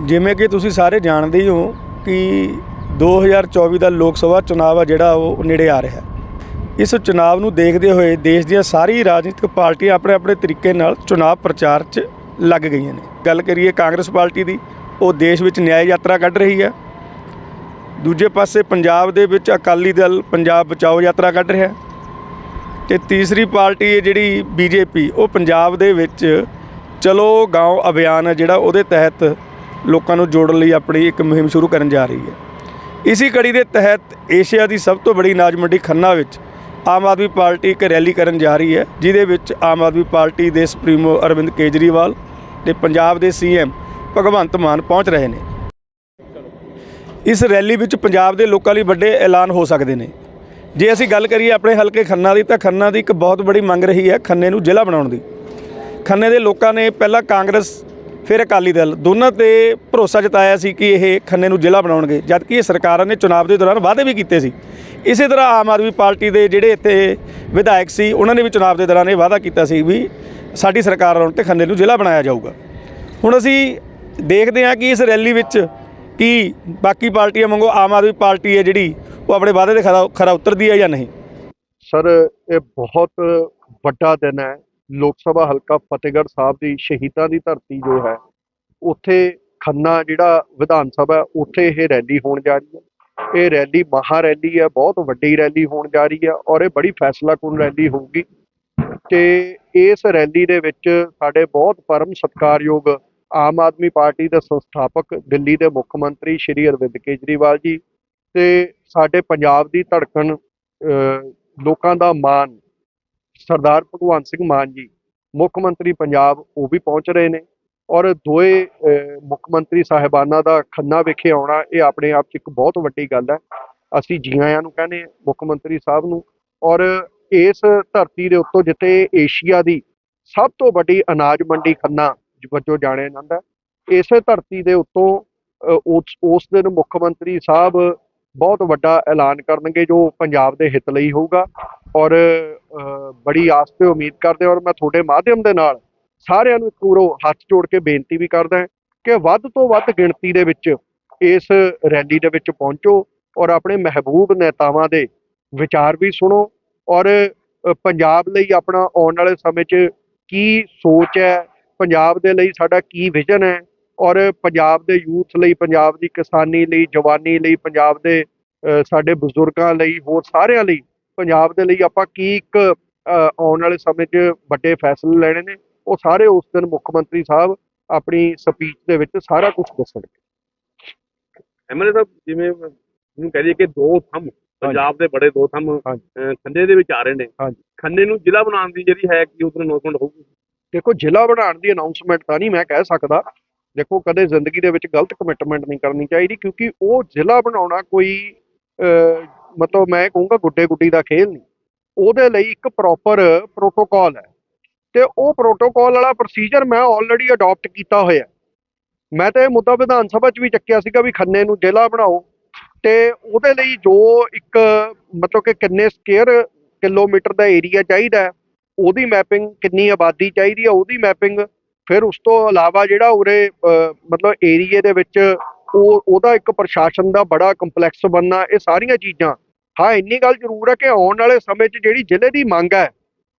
ਜਿਵੇਂ ਕਿ ਤੁਸੀਂ ਸਾਰੇ ਜਾਣਦੇ ਹੀ ਹੋ ਕਿ 2024 ਦਾ ਲੋਕ ਸਭਾ ਚੁਣਾਵ ਆ ਜਿਹੜਾ ਉਹ ਨੇੜੇ ਆ ਰਿਹਾ। ਹੈ ਇਸ ਚੁਣਾਵ ਨੂੰ ਦੇਖਦੇ ਹੋਏ ਦੇਸ਼ ਦੀਆਂ ਸਾਰੀ ਰਾਜਨੀਤਿਕ ਪਾਰਟੀਆਂ ਆਪਣੇ ਆਪਣੇ ਤਰੀਕੇ ਨਾਲ ਚੁਣਾਵ ਪ੍ਰਚਾਰ 'ਚ ਲੱਗ ਗਈਆਂ ਨੇ। ਗੱਲ ਕਰੀਏ ਕਾਂਗਰਸ ਪਾਰਟੀ ਦੀ, ਉਹ ਦੇਸ਼ ਵਿੱਚ ਨਿਆਂ ਯਾਤਰਾ ਕੱਢ ਰਹੀ ਹੈ। ਦੂਜੇ ਪਾਸੇ ਪੰਜਾਬ ਦੇ ਵਿੱਚ ਅਕਾਲੀ ਦਲ ਪੰਜਾਬ ਬਚਾਓ ਯਾਤਰਾ ਕੱਢ ਰਿਹਾ। ਹੈ ਤੇ ਤੀਸਰੀ ਪਾਰਟੀ ਹੈ ਜਿਹੜੀ ਬੀਜੇਪੀ, ਉਹ ਪੰਜਾਬ ਦੇ ਵਿੱਚ ਚਲੋ ਗਾঁव ਅਭਿਆਨ ਹੈ ਜਿਹੜਾ ਉਹਦੇ ਤਹਿਤ ਲੋਕਾਂ ਨੂੰ ਜੋੜਨ ਲਈ ਆਪਣੀ ਇੱਕ ਮੁਹਿੰਮ ਸ਼ੁਰੂ ਕਰਨ ਜਾ ਰਹੀ ਹੈ। ਇਸੀ ਕੜੀ ਦੇ ਤਹਿਤ ਏਸ਼ੀਆ ਦੀ ਸਭ ਤੋਂ ਬੜੀ ਅਨਾਜ ਮੰਡੀ ਖੰਨਾ ਵਿੱਚ ਆਮ ਆਦਮੀ ਪਾਰਟੀ ਇੱਕ ਰੈਲੀ ਕਰਨ ਜਾ ਰਹੀ ਹੈ, ਜਿਹਦੇ ਵਿੱਚ ਆਮ ਆਦਮੀ ਪਾਰਟੀ ਦੇ ਸੁਪਰੀਮੋ ਅਰਵਿੰਦ ਕੇਜਰੀਵਾਲ ਤੇ ਪੰਜਾਬ ਦੇ ਸੀਐਮ ਭਗਵੰਤ ਮਾਨ ਪਹੁੰਚ ਰਹੇ ਨੇ। ਇਸ ਰੈਲੀ ਵਿੱਚ ਪੰਜਾਬ ਦੇ ਲੋਕਾਂ ਲਈ ਵੱਡੇ ਐਲਾਨ ਹੋ ਸਕਦੇ ਨੇ। ਜੇ ਅਸੀਂ ਗੱਲ ਕਰੀਏ ਆਪਣੇ ਹਲਕੇ ਖੰਨਾ ਦੀ, ਤਾਂ ਖੰਨਾ ਦੀ ਇੱਕ ਬਹੁਤ ਬੜੀ ਮੰਗ ਰਹੀ ਹੈ ਖੰਨੇ ਨੂੰ ਜ਼ਿਲ੍ਹਾ ਬਣਾਉਣ ਦੀ। ਖੰਨੇ ਦੇ ਲੋਕਾਂ ਨੇ ਪਹਿਲਾਂ ਕਾਂਗਰਸ ਫਿਰ ਅਕਾਲੀ ਦਲ ਦੋਨਾਂ ਤੇ ਭਰੋਸਾ ਜਤਾਇਆ ਸੀ ਕਿ ਇਹ ਖੰਨੇ ਨੂੰ ਜ਼ਿਲ੍ਹਾ ਬਣਾਉਣਗੇ, ਜਦਕਿ ਇਹ ਸਰਕਾਰਾਂ ਨੇ ਚੁਣਾਵ ਦੇ ਦੌਰਾਨ ਵਾਅਦੇ ਵੀ ਕੀਤੇ ਸੀ। ਇਸੇ ਤਰ੍ਹਾਂ ਆਮ ਆਦਮੀ ਪਾਰਟੀ ਦੇ ਜਿਹੜੇ ਇੱਥੇ ਵਿਧਾਇਕ ਸੀ, ਉਹਨਾਂ ਨੇ ਵੀ ਚੁਣਾਵ ਦੇ ਦੌਰਾਨ ਇਹ ਵਾਅਦਾ ਕੀਤਾ ਸੀ ਵੀ ਸਾਡੀ ਸਰਕਾਰ ਆਉਣ ਤੇ ਖੰਨੇ ਨੂੰ ਜ਼ਿਲ੍ਹਾ ਬਣਾਇਆ ਜਾਊਗਾ। ਹੁਣ ਅਸੀਂ ਦੇਖਦੇ ਹਾਂ ਕਿ ਇਸ ਰੈਲੀ ਵਿੱਚ ਕੀ ਬਾਕੀ ਪਾਰਟੀਆਂ ਵਾਂਗੂ ਆਮ ਆਦਮੀ ਪਾਰਟੀ ਹੈ ਜਿਹੜੀ, ਉਹ ਆਪਣੇ ਵਾਅਦੇ ਤੇ ਖਰਾ ਖਰਾ ਉਤਰਦੀ ਹੈ ਜਾਂ ਨਹੀਂ? ਸਰ, ਇਹ ਬਹੁਤ ਵੱਡਾ ਦਿਨ ਹੈ। ਲੋਕ ਸਭਾ ਹਲਕਾ ਫਤਿਹਗੜ੍ਹ ਸਾਹਿਬ ਦੀ ਸ਼ਹੀਦਾਂ ਦੀ ਧਰਤੀ ਜੋ ਹੈ, ਉੱਥੇ ਖੰਨਾ ਜਿਹੜਾ ਵਿਧਾਨ ਸਭਾ ਉੱਥੇ ਇਹ ਰੈਲੀ ਹੋਣ ਜਾ ਰਹੀ ਹੈ। ਇਹ ਰੈਲੀ ਮਹਾ ਰੈਲੀ ਹੈ, ਬਹੁਤ ਵੱਡੀ ਰੈਲੀ ਹੋਣ ਜਾ ਰਹੀ ਹੈ ਔਰ ਇਹ ਬੜੀ ਫੈਸਲਾਕੁਨ ਰੈਲੀ ਹੋਊਗੀ। ਤੇ ਇਸ ਰੈਲੀ ਦੇ ਵਿੱਚ ਸਾਡੇ ਬਹੁਤ ਪਰਮ ਸਤਿਕਾਰਯੋਗ ਆਮ ਆਦਮੀ ਪਾਰਟੀ ਦੇ ਸੰਸਥਾਪਕ ਦਿੱਲੀ ਦੇ ਮੁੱਖ ਮੰਤਰੀ ਸ਼੍ਰੀ ਅਰਵਿੰਦ ਕੇਜਰੀਵਾਲ ਜੀ ਤੇ ਸਾਡੇ ਪੰਜਾਬ ਦੀ ਧੜਕਣ ਲੋਕਾਂ ਦਾ ਮਾਣ ਸਰਦਾਰ ਭਗਵੰਤ ਸਿੰਘ ਮਾਨ ਜੀ, ਮੁੱਖ ਮੰਤਰੀ ਪੰਜਾਬ ਉਹ ਵੀ ਪਹੁੰਚ ਰਹੇ ਨੇ ਔਰ ਦੋਏ ਮੁੱਖ ਮੰਤਰੀ ਸਾਹਿਬਾਨਾਂ ਦਾ ਖੰਨਾ ਵਿਖੇ ਆਉਣਾ ਇਹ ਆਪਣੇ ਆਪ 'ਚ ਇੱਕ ਬਹੁਤ ਵੱਡੀ ਗੱਲ ਹੈ ਅਸੀਂ ਜੀ ਆਇਆਂ ਨੂੰ ਕਹਿੰਦੇ ਹਾਂ, ਮੁੱਖ ਮੰਤਰੀ ਸਾਹਿਬ ਨੂੰ ਔਰ ਇਸ ਧਰਤੀ ਦੇ ਉੱਤੋਂ ਜਿੱਥੇ ਏਸ਼ੀਆ ਦੀ ਸਭ ਤੋਂ ਵੱਡੀ ਅਨਾਜ ਮੰਡੀ ਖੰਨਾ ਵਜੋਂ ਜਾਣਿਆ ਜਾਂਦਾ ਹੈ। ਇਸੇ ਧਰਤੀ ਦੇ ਉੱਤੋਂ ਉਸ ਉਸ ਦਿਨ ਮੁੱਖ ਮੰਤਰੀ ਸਾਹਿਬ ਬਹੁਤ ਵੱਡਾ ਐਲਾਨ ਕਰਨਗੇ ਜੋ ਪੰਜਾਬ ਦੇ ਹਿੱਤ ਲਈ ਹੋਊਗਾ ਔਰ ਬੜੀ ਆਸ ਤੇ ਉਮੀਦ ਕਰਦੇ ਹਾਂ ਔਰ ਮੈਂ ਤੁਹਾਡੇ ਮਾਧਿਅਮ ਦੇ ਨਾਲ ਸਾਰਿਆਂ ਨੂੰ ਇੱਕ ਵਾਰੋ ਹੱਥ ਜੋੜ ਕੇ ਬੇਨਤੀ ਵੀ ਕਰਦਾ ਕਿ ਵੱਧ ਤੋਂ ਵੱਧ ਗਿਣਤੀ ਦੇ ਵਿੱਚ ਇਸ ਰੈਲੀ ਦੇ ਵਿੱਚ ਪਹੁੰਚੋ ਔਰ ਆਪਣੇ ਮਹਿਬੂਬ ਨੇਤਾਵਾਂ ਦੇ ਵਿਚਾਰ ਵੀ ਸੁਣੋ ਔਰ ਪੰਜਾਬ ਲਈ ਆਪਣਾ ਆਉਣ ਵਾਲੇ ਸਮੇਂ 'ਚ ਕੀ ਸੋਚ ਹੈ, ਪੰਜਾਬ ਦੇ ਲਈ ਸਾਡਾ ਕੀ ਵਿਜ਼ਨ ਹੈ ਔਰ ਪੰਜਾਬ ਦੇ ਯੂਥ ਲਈ, ਪੰਜਾਬ ਦੀ ਕਿਸਾਨੀ ਲਈ, ਜਵਾਨੀ ਲਈ, ਪੰਜਾਬ ਦੇ ਸਾਡੇ ਬਜ਼ੁਰਗਾਂ ਲਈ, ਹੋਰ ਸਾਰਿਆਂ ਲਈ ਪੰਜਾਬ ਦੇ ਲਈ ਆਪਾਂ ਕੀ ਇੱਕ ਆਉਣ ਵਾਲੇ ਸਮੇਂ 'ਚ ਵੱਡੇ ਫੈਸਲੇ ਲੈਣੇ ਨੇ ਉਹ ਸਾਰੇ ਉਸ ਦਿਨ ਮੁੱਖ ਮੰਤਰੀ ਸਾਹਿਬ ਆਪਣੀ ਸਪੀਚ ਦੇ ਵਿੱਚ ਸਾਰਾ ਕੁਝ ਦੱਸਣਗੇ। ਐਮਐਲਏ ਸਾਹਿਬ ਜਿਵੇਂ ਜਿਹਨੂੰ ਕਹਿ ਦਈਏ ਕਿ ਦੋ ਥੰਮ ਪੰਜਾਬ ਦੇ ਬੜੇ ਦੋ ਥੰਮ ਖੰਨੇ ਦੇ ਵਿੱਚ ਆ ਰਹੇ ਨੇ। ਖੰਨੇ ਨੂੰ ਜ਼ਿਲ੍ਹਾ ਬਣਾਉਣ ਦੀ ਜਿਹੜੀ ਹੈ ਕਿ ਉਧਰ ਅਨਾਉਂਸਮੈਂਟ ਹੋਊਗੀ? ਦੇਖੋ ਜ਼ਿਲ੍ਹਾ ਬਣਾਉਣ ਦੀ ਅਨਾਉਂਸਮੈਂਟ ਤਾਂ ਨਹੀਂ ਮੈਂ ਕਹਿ ਸਕਦਾ। ਦੇਖੋ ਕਦੇ ਜ਼ਿੰਦਗੀ ਦੇ ਵਿੱਚ ਗਲਤ ਕਮਿਟਮੈਂਟ ਨਹੀਂ ਕਰਨੀ ਚਾਹੀਦੀ ਕਿਉਂਕਿ ਉਹ ਜ਼ਿਲ੍ਹਾ ਬਣਾਉਣਾ ਕੋਈ ਮਤਲਬ ਮੈਂ ਕਹੂੰਗਾ ਗੁੱਡੇ ਗੁੱਡੀ ਦਾ ਖੇਲ ਨਹੀਂ। ਉਹਦੇ ਲਈ ਇੱਕ ਪ੍ਰੋਪਰ ਪ੍ਰੋਟੋਕਾਲ ਹੈ। ਤੇ ਉਹ ਪ੍ਰੋਟੋਕਾਲ ਵਾਲਾ ਪ੍ਰੋਸੀਜਰ ਮੈਂ ਆਲਰੇਡੀ ਅਡਾਪਟ ਕੀਤਾ ਹੋਇਆ ਮੈਂ ਤਾਂ ਇਹ ਮੁੱਦਾ ਵਿਧਾਨ ਸਭਾ 'ਚ ਵੀ ਚੱਕਿਆ ਸੀਗਾ ਵੀ ਖੰਨੇ ਨੂੰ ਜ਼ਿਲ੍ਹਾ ਬਣਾਓ। ਤੇ ਉਹਦੇ ਲਈ ਜੋ ਇੱਕ ਮਤਲਬ ਕਿ ਕਿੰਨੇ ਸਕੁਅਰ ਕਿਲੋਮੀਟਰ ਦਾ ਏਰੀਆ ਚਾਹੀਦਾ ਉਹਦੀ ਮੈਪਿੰਗ ਕਿੰਨੀ ਆਬਾਦੀ ਚਾਹੀਦੀ ਹੈ, ਉਹਦੀ ਮੈਪਿੰਗ ਫਿਰ ਉਸ ਤੋਂ ਇਲਾਵਾ ਜਿਹੜਾ ਉਰੇ ਮਤਲਬ ਏਰੀਏ ਦੇ ਵਿੱਚ ਉਹ, ਉਹਦਾ ਇੱਕ ਪ੍ਰਸ਼ਾਸਨ ਦਾ ਬੜਾ ਕੰਪਲੈਕਸ ਬਣਨਾ, ਇਹ ਸਾਰੀਆਂ ਚੀਜ਼ਾਂ ਹਾਂ, ਇੰਨੀ ਗੱਲ ਜ਼ਰੂਰ ਹੈ ਕਿ ਆਉਣ ਵਾਲੇ ਸਮੇਂ 'ਚ ਜਿਹੜੀ ਜ਼ਿਲ੍ਹੇ ਦੀ ਮੰਗ ਹੈ,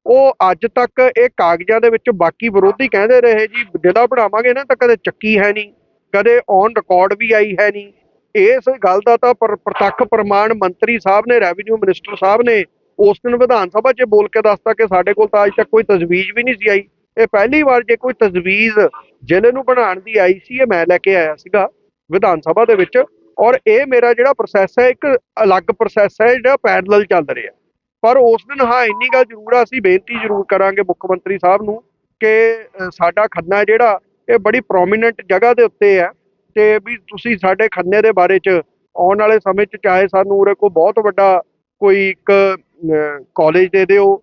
ਉਹ ਅੱਜ ਤੱਕ ਇਹ ਕਾਗਜ਼ਾਂ ਦੇ ਵਿੱਚ ਬਾਕੀ ਵਿਰੋਧੀ ਕਹਿੰਦੇ ਰਹੇ ਜੀ, ਜ਼ਿਲ੍ਹਾ ਬਣਾਵਾਂਗੇ ਨਾ ਤਾਂ ਕਦੇ ਚੱਕੀ ਹੈ ਨਹੀਂ, ਕਦੇ ਔਨ ਰਿਕਾਰਡ ਵੀ ਆਈ ਹੈ ਨਹੀਂ। ਇਸ ਗੱਲ ਦਾ ਤਾਂ ਪਰ- ਪ੍ਰਤੱਖ ਪ੍ਰਮਾਣ ਮੰਤਰੀ ਸਾਹਿਬ ਨੇ ਰੈਵਨਿਊ ਮਿਨਿਸਟਰ ਸਾਹਿਬ ਨੇ ਉਸ ਦਿਨ ਵਿਧਾਨ ਸਭਾ 'ਚ ਬੋਲ ਕੇ ਦੱਸਤਾ ਕਿ ਸਾਡੇ ਕੋਲ ਤਾਂ ਅੱਜ ਤੱਕ ਕੋਈ ਤਜਵੀਜ਼ ਵੀ ਨਹੀਂ ਸੀ ਆਈ। ਇਹ ਪਹਿਲੀ ਵਾਰ ਜੇ ਕੋਈ ਤਜਵੀਜ਼ ਜ਼ਿਲ੍ਹੇ ਨੂੰ ਬਣਾਉਣ ਦੀ ਆਈ ਸੀ, ਇਹ ਮੈਂ ਲੈ ਕੇ ਆਇਆ ਸੀਗਾ ਵਿਧਾਨ ਸਭਾ ਦੇ ਵਿੱਚ। ਔਰ ਇਹ ਮੇਰਾ ਜਿਹੜਾ ਪ੍ਰੋਸੈਸ ਹੈ, ਇੱਕ ਅਲੱਗ ਪ੍ਰੋਸੈਸ ਹੈ, ਜਿਹੜਾ ਪੈਰਲਲ ਚੱਲ ਰਿਹਾ। ਪਰ ਉਸ ਦਿਨ ਹਾਂ, ਇੰਨੀ ਗੱਲ ਜ਼ਰੂਰ ਆ, ਅਸੀਂ ਬੇਨਤੀ ਜ਼ਰੂਰ ਕਰਾਂਗੇ ਮੁੱਖ ਮੰਤਰੀ ਸਾਹਿਬ ਨੂੰ ਕਿ ਸਾਡਾ ਖੰਨਾ ਜਿਹੜਾ, ਇਹ ਬੜੀ ਪ੍ਰੋਮੀਨੈਂਟ ਜਗ੍ਹਾ ਦੇ ਉੱਤੇ ਹੈ ਤੇ ਵੀ ਤੁਸੀਂ ਸਾਡੇ ਖੰਨੇ ਦੇ ਬਾਰੇ 'ਚ ਆਉਣ ਵਾਲੇ ਸਮੇਂ 'ਚ ਚਾਹੇ ਸਾਨੂੰ ਉਰੇ ਕੋਈ ਬਹੁਤ ਵੱਡਾ ਕੋਈ ਇੱਕ ਕਾਲਜ ਦੇ ਦਿਓ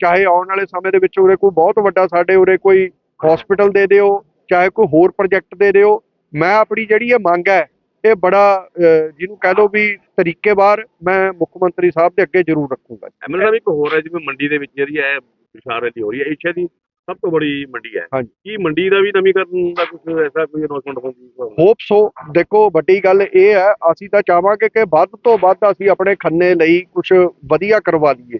ਚਾਹੇ ਆਉਣ ਵਾਲੇ ਸਮੇਂ ਦੇ ਵਿੱਚ ਉਰੇ ਕੋਈ ਬਹੁਤ ਵੱਡਾ ਸਾਡੇ ਉਰੇ ਕੋਈ ਹਸਪੀਟਲ ਦੇ ਦਿਓ, ਚਾਹੇ ਕੋਈ ਹੋਰ ਪ੍ਰੋਜੈਕਟ ਦੇ ਦਿਓ। ਮੈਂ ਆਪਣੀ ਜਿਹੜੀ ਇਹ ਮੰਗ ਹੈ ਇਹ ਬੜਾ ਜਿਹਨੂੰ ਕਹਿ ਲਓ ਵੀ ਤਰੀਕੇਵਾਰ ਮੈਂ ਮੁੱਖ ਮੰਤਰੀ ਸਾਹਿਬ ਦੇ ਅੱਗੇ ਜ਼ਰੂਰ ਰੱਖੂੰਗਾ ਐਮਐਲਏ ਸਾਹਿਬ ਇੱਕ ਹੋਰ ਹੈ ਜਿਵੇਂ ਮੰਡੀ ਦੇ ਵਿੱਚ ਜਿਹੜੀ ਹੈ ਵਿਸ਼ਾਲ ਰੈਲੀ ਹੋ ਰਹੀ ਹੈ ਏਸ਼ੀਆ ਦੀ ਸਭ ਤੋਂ ਬੜੀ ਮੰਡੀ ਹੈ। ਕੀ ਮੰਡੀ ਦਾ ਵੀ ਨਵੀਕਰਨ ਦਾ ਕੁਝ ਐਸਾ ਕੋਈ ਅਨਾਉਂਸਮੈਂਟ ਹੁੰਦੀ ਹੋਪ ਸੋ ਦੇਖੋ ਵੱਡੀ ਗੱਲ ਇਹ ਹੈ ਅਸੀਂ ਤਾਂ ਚਾਹਾਂਗੇ ਕਿ ਵੱਧ ਤੋਂ ਵੱਧ ਅਸੀਂ ਆਪਣੇ ਖੰਨੇ ਲਈ ਕੁਝ ਵਧੀਆ ਕਰਵਾ ਲਈਏ।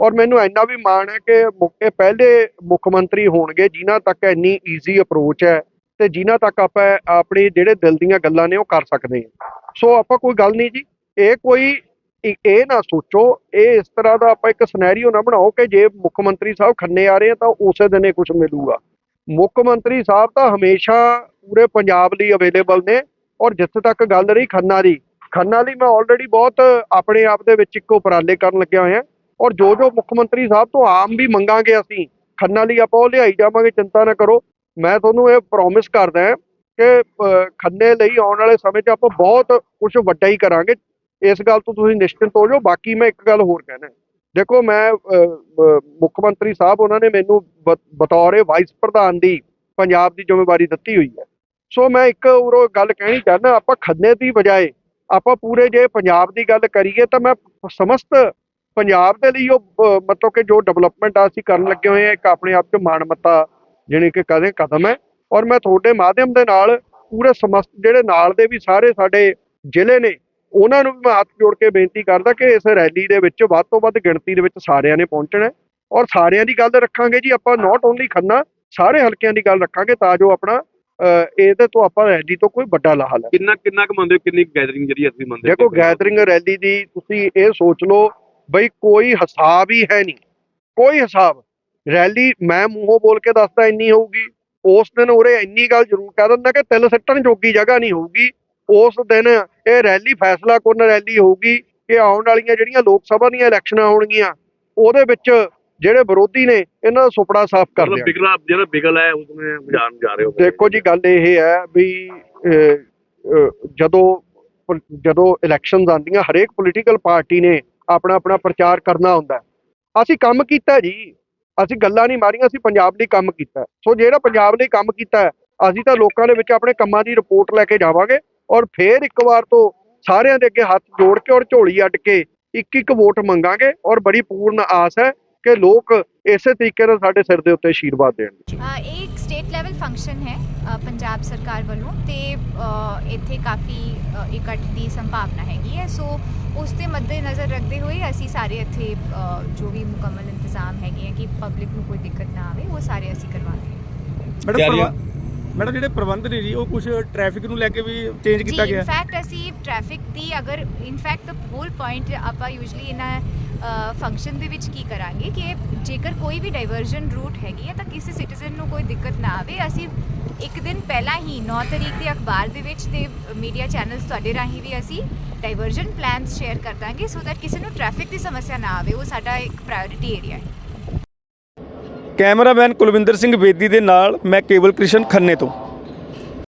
ਔਰ ਮੈਨੂੰ ਇੰਨਾ ਵੀ ਮਾਣ ਹੈ ਕਿ ਮੁ- ਇਹ ਪਹਿਲੇ ਮੁੱਖ ਮੰਤਰੀ ਹੋਣਗੇ ਜਿਨ੍ਹਾਂ ਤੱਕ ਇੰਨੀ ਈਜ਼ੀ ਅਪਰੋਚ ਹੈ ਤੇ ਜਿਨ੍ਹਾਂ ਤੱਕ ਆਪਾਂ ਆਪਣੇ ਜਿਹੜੇ ਦਿਲ ਦੀਆਂ ਗੱਲਾਂ ਨੇ ਉਹ ਕਰ ਸਕਦੇ ਹਾਂ। ਸੋ ਆਪਾਂ ਕੋਈ ਗੱਲ ਨਹੀਂ ਜੀ, ਇਹ ਕੋਈ ਇਹ ਨਾ ਸੋਚੋ, ਇਹ ਇਸ ਤਰ੍ਹਾਂ ਦਾ ਆਪਾਂ ਇੱਕ ਸਿਨੈਰੀਓ ਨਾ ਬਣਾਓ ਕਿ ਜੇ ਮੁੱਖ ਮੰਤਰੀ ਸਾਹਿਬ ਖੰਨੇ ਆ ਰਹੇ ਆ ਤਾਂ ਉਸੇ ਦਿਨ ਹੀ ਕੁਝ ਮਿਲੂਗਾ। ਮੁੱਖ ਮੰਤਰੀ ਸਾਹਿਬ ਤਾਂ ਹਮੇਸ਼ਾ ਪੂਰੇ ਪੰਜਾਬ ਲਈ ਅਵੇਲੇਬਲ ਨੇ ਔਰ ਜਿੱਥੇ ਤੱਕ ਗੱਲ ਰਹੀ ਖੰਨਾ ਦੀ, ਖੰਨਾ ਲਈ ਮੈਂ ਆਲਰੇਡੀ ਬਹੁਤ ਆਪਣੇ ਆਪ ਦੇ ਵਿੱਚ ਇੱਕ ਉਪਰਾਲੇ ਕਰਨ ਲੱਗਿਆ ਹੋਇਆ। ਔਰ ਜੋ ਜੋ ਮੁੱਖ ਮੰਤਰੀ ਸਾਹਿਬ ਤੋਂ ਆਮ ਵੀ ਮੰਗਾਂਗੇ ਅਸੀਂ, ਖੰਨਾ ਲਈ ਆਪਾਂ ਉਹ ਲਿਆਈ ਜਾਵਾਂਗੇ, ਚਿੰਤਾ ਨਾ ਕਰੋ। ਮੈਂ ਤੁਹਾਨੂੰ ਇਹ ਪ੍ਰੋਮਿਸ ਕਰਦਾ ਕਿ ਖੰਨੇ ਲਈ ਆਉਣ ਵਾਲੇ ਸਮੇਂ 'ਚ ਆਪਾਂ ਬਹੁਤ ਕੁਝ ਵੱਡਾ ਹੀ ਕਰਾਂਗੇ। ਇਸ ਗੱਲ ਤੋਂ ਤੁਸੀਂ ਨਿਸ਼ਚਿੰਤ ਹੋ ਜਾਓ। ਬਾਕੀ ਮੈਂ ਇੱਕ ਗੱਲ ਹੋਰ ਕਹਿਣਾ ਦੇਖੋ, ਮੈਂ ਮੁੱਖ ਮੰਤਰੀ ਸਾਹਿਬ ਉਹਨਾਂ ਨੇ ਮੈਨੂੰ ਬ- ਬਤੌਰ ਵਾਈਸ ਪ੍ਰਧਾਨ ਦੀ ਪੰਜਾਬ ਦੀ ਜ਼ਿੰਮੇਵਾਰੀ ਦਿੱਤੀ ਹੋਈ ਹੈ। ਸੋ ਮੈਂ ਇੱਕ ਉਰੋਂ ਗੱਲ ਕਹਿਣੀ ਚਾਹੁੰਦਾ ਆਪਾਂ ਖੰਨੇ ਦੀ ਬਜਾਏ ਆਪਾਂ ਪੂਰੇ ਜੇ ਪੰਜਾਬ ਦੀ ਗੱਲ ਕਰੀਏ ਤਾਂ ਮੈਂ ਸਮਸਤ ਪੰਜਾਬ ਦੇ ਲਈ ਉਹ ਮਤਲਬ ਕਿ ਜੋ ਡਿਵੈਲਪਮੈਂਟ ਆ ਅਸੀਂ ਕਰਨ ਲੱਗੇ ਹੋਏ ਆ ਇੱਕ ਆਪਣੇ ਆਪ 'ਚ ਮਾਣਮੱਤਾ ਜਾਣੀ ਕਿ ਕਦੇ ਕਦਮ ਹੈ। ਔਰ ਮੈਂ ਤੁਹਾਡੇ ਮਾਧਿਅਮ ਦੇ ਨਾਲ ਪੂਰੇ ਸਮਸਤ ਜਿਹੜੇ ਨਾਲ ਦੇ ਵੀ ਸਾਰੇ ਸਾਡੇ ਜ਼ਿਲ੍ਹੇ ਨੇ ਉਹਨਾਂ ਨੂੰ ਵੀ ਮੈਂ ਹੱਥ ਜੋੜ ਕੇ ਬੇਨਤੀ ਕਰਦਾ ਕਿ ਇਸ ਰੈਲੀ ਦੇ ਵਿੱਚ ਵੱਧ ਤੋਂ ਵੱਧ ਗਿਣਤੀ ਦੇ ਵਿੱਚ ਸਾਰਿਆਂ ਨੇ ਪਹੁੰਚਣਾ ਔਰ ਸਾਰਿਆਂ ਦੀ ਗੱਲ ਰੱਖਾਂਗੇ ਜੀ ਆਪਾਂ ਨਾਟ ਓਨਲੀ ਖੰਨਾ ਸਾਰੇ ਹਲਕਿਆਂ ਦੀ ਗੱਲ ਰੱਖਾਂਗੇ ਤਾਂ ਜੋ ਆਪਣਾ ਇਹਦੇ ਤੋਂ ਆਪਾਂ ਰੈਲੀ ਤੋਂ ਕੋਈ ਵੱਡਾ ਲਾਹਾ ਲੈ ਕਿੰਨਾ ਕਿੰਨਾ ਕੁ ਮੰਨਦੇ ਕਿੰਨੀ ਗੈਦਰਿੰਗ ਜਿਹੜੀ ਅਸੀਂ ਮੰਨਦੇ ਦੇਖੋ ਗੈਦਰਿੰਗ ਰੈਲੀ ਦੀ ਤੁਸੀਂ ਇਹ ਸੋਚ ਲਓ ਬਈ ਕੋਈ ਹਿਸਾਬ ਹੀ ਹੈ ਨਹੀਂ। ਕੋਈ ਹਿਸਾਬ ਰੈਲੀ ਮੈਂ ਮੂੰਹੋਂ ਬੋਲ ਕੇ ਦੱਸਦਾ ਇੰਨੀ ਹੋਊਗੀ। ਉਸ ਦਿਨ ਉਰੇ ਇੰਨੀ ਗੱਲ ਜ਼ਰੂਰ ਕਹਿ ਦਿੰਦਾ ਕਿ ਤਿਲ ਸਿੱਟਣ ਜੋਗੀ ਜਗ੍ਹਾ ਨਹੀਂ ਹੋਊਗੀ। ਉਸ ਦਿਨ ਇਹ ਰੈਲੀ ਫੈਸਲਾ ਕੁੰਨ ਰੈਲੀ ਹੋਊਗੀ ਕਿ ਆਉਣ ਵਾਲੀਆਂ ਜਿਹੜੀਆਂ ਲੋਕ ਸਭਾ ਦੀਆਂ ਇਲੈਕਸ਼ਨਾਂ ਹੋਣਗੀਆਂ ਉਹਦੇ ਵਿੱਚ ਜਿਹੜੇ ਵਿਰੋਧੀ ਨੇ ਇਹਨਾਂ ਦਾ ਸੁਪੜਾ ਸਾਫ਼ ਕਰ ਦਿਆ ਬਿਗਲਾ ਜਿਹੜਾ ਬਿਗਲ ਹੈ ਉਸ ਨੂੰ ਜਾਣ ਜਾ ਰਹੇ ਹੋ। ਦੇਖੋ ਜੀ ਗੱਲ ਇਹ ਹੈ ਵੀ ਜਦੋਂ ਜਦੋਂ ਇਲੈਕਸ਼ਨਸ ਆਉਂਦੀਆਂ ਹਰੇਕ ਪੋਲੀਟੀਕਲ ਪਾਰਟੀ ਨੇ ਆਪਣਾ ਆਪਣਾ ਪ੍ਰਚਾਰ ਕਰਨਾ ਹੁੰਦਾ। ਅਸੀਂ ਕੰਮ ਕੀਤਾ ਜੀ। ਅਸੀਂ ਗੱਲਾਂ ਨਹੀਂ ਮਾਰੀਆਂ, ਅਸੀਂ ਪੰਜਾਬ ਲਈ ਕੰਮ ਕੀਤਾ ਸੋ ਜਿਹੜਾ ਪੰਜਾਬ ਲਈ ਕੰਮ ਕੀਤਾ ਅਸੀਂ ਤਾਂ ਲੋਕਾਂ ਦੇ ਵਿੱਚ ਆਪਣੇ ਕੰਮਾਂ ਦੀ ਰਿਪੋਰਟ ਲੈ ਕੇ ਜਾਵਾਂਗੇ ਔਰ ਫੇਰ ਇੱਕ ਵਾਰ ਤੋਂ ਸਾਰਿਆਂ ਦੇ ਅੱਗੇ ਹੱਥ ਜੋੜ ਕੇ ਔਰ ਝੋਲੀ ਅੱਡ ਕੇ ਇੱਕ ਇੱਕ ਵੋਟ ਮੰਗਾਂਗੇ ਔਰ ਬੜੀ ਪੂਰਨ ਆਸ ਹੈ ਕਿ ਲੋਕ ਇਸੇ ਤਰੀਕੇ ਨਾਲ ਸਾਡੇ ਸਿਰ ਦੇ ਉੱਤੇ ਆਸ਼ੀਰਵਾਦ ਦੇਣਗੇ। ਸਟੇਟ ਲੈਵਲ ਫੰਕਸ਼ਨ ਹੈ ਪੰਜਾਬ ਸਰਕਾਰ ਵੱਲੋਂ ਤੇ ਇੱਥੇ ਕਾਫੀ ਇਕੱਠ ਦੀ ਸੰਭਾਵਨਾ ਹੈਗੀ ਹੈ ਸੋ ਉਸ ਦੇ ਮੱਦੇਨਜ਼ਰ ਰੱਖਦੇ ਹੋਏ ਅਸੀਂ ਸਾਰੇ ਇੱਥੇ ਜੋ ਵੀ ਮੁਕੰਮਲ ਇੰਤਜ਼ਾਮ ਹੈਗੇ ਆ ਕਿ ਪਬਲਿਕ ਨੂੰ ਕੋਈ ਦਿੱਕਤ ਨਾ ਆਵੇ ਉਹ ਸਾਰੇ ਅਸੀਂ ਕਰਵਾਉਂਦੇ ਹਾਂ। ਮੈਡਮ ਮੈਡਮ ਜਿਹੜੇ ਪ੍ਰਬੰਧ ਨੇ ਜੀ ਉਹ ਕੁਝ ਟ੍ਰੈਫਿਕ ਨੂੰ ਲੈ ਕੇ ਵੀ ਚੇਂਜ ਕੀਤਾ ਜੀ ਗਿਆ ਇਨਫੈਕਟ ਅਸੀਂ ਟ੍ਰੈਫਿਕ ਦੀ ਅਗਰ in fact the whole point ਆਪਾਂ ਯੂਜੂਲੀ ਇਹਨਾਂ ਫੰਕਸ਼ਨ ਦੇ ਵਿੱਚ ਕੀ ਕਰਾਂਗੇ ਕਿ ਜੇਕਰ ਕੋਈ ਵੀ ਡਾਈਵਰਜਨ ਰੂਟ ਹੈਗੀ ਹੈ ਤਾਂ ਕਿਸੇ ਸਿਟੀਜ਼ਨ ਨੂੰ ਕੋਈ ਦਿੱਕਤ ਨਾ ਆਵੇ। ਅਸੀਂ ਇੱਕ ਦਿਨ ਪਹਿਲਾਂ ਹੀ 9 ਤਰੀਕ ਦੇ ਅਖਬਾਰ ਦੇ ਵਿੱਚ ਤੇ ਮੀਡੀਆ ਚੈਨਲਸ ਤੁਹਾਡੇ ਰਾਹੀਂ ਵੀ ਅਸੀਂ ਡਾਈਵਰਜਨ ਪਲਾਨਸ ਸ਼ੇਅਰ ਕਰ ਦਾਂਗੇ ਸੋ ਦੈਟ ਕਿਸੇ ਨੂੰ ਟ੍ਰੈਫਿਕ ਦੀ ਸਮੱਸਿਆ ਨਾ ਆਵੇ। ਉਹ ਸਾਡਾ ਇੱਕ ਪ੍ਰਾਇੋਰਟੀ ਏਰੀਆ ਹੈ। ਕੈਮਰਾਮੈਨ ਕੁਲਵਿੰਦਰ ਸਿੰਘ ਬੇਦੀ ਦੇ ਨਾਲ ਮੈਂ ਕੇਵਲ ਕ੍ਰਿਸ਼ਨ ਖੰਨੇ ਤੋਂ।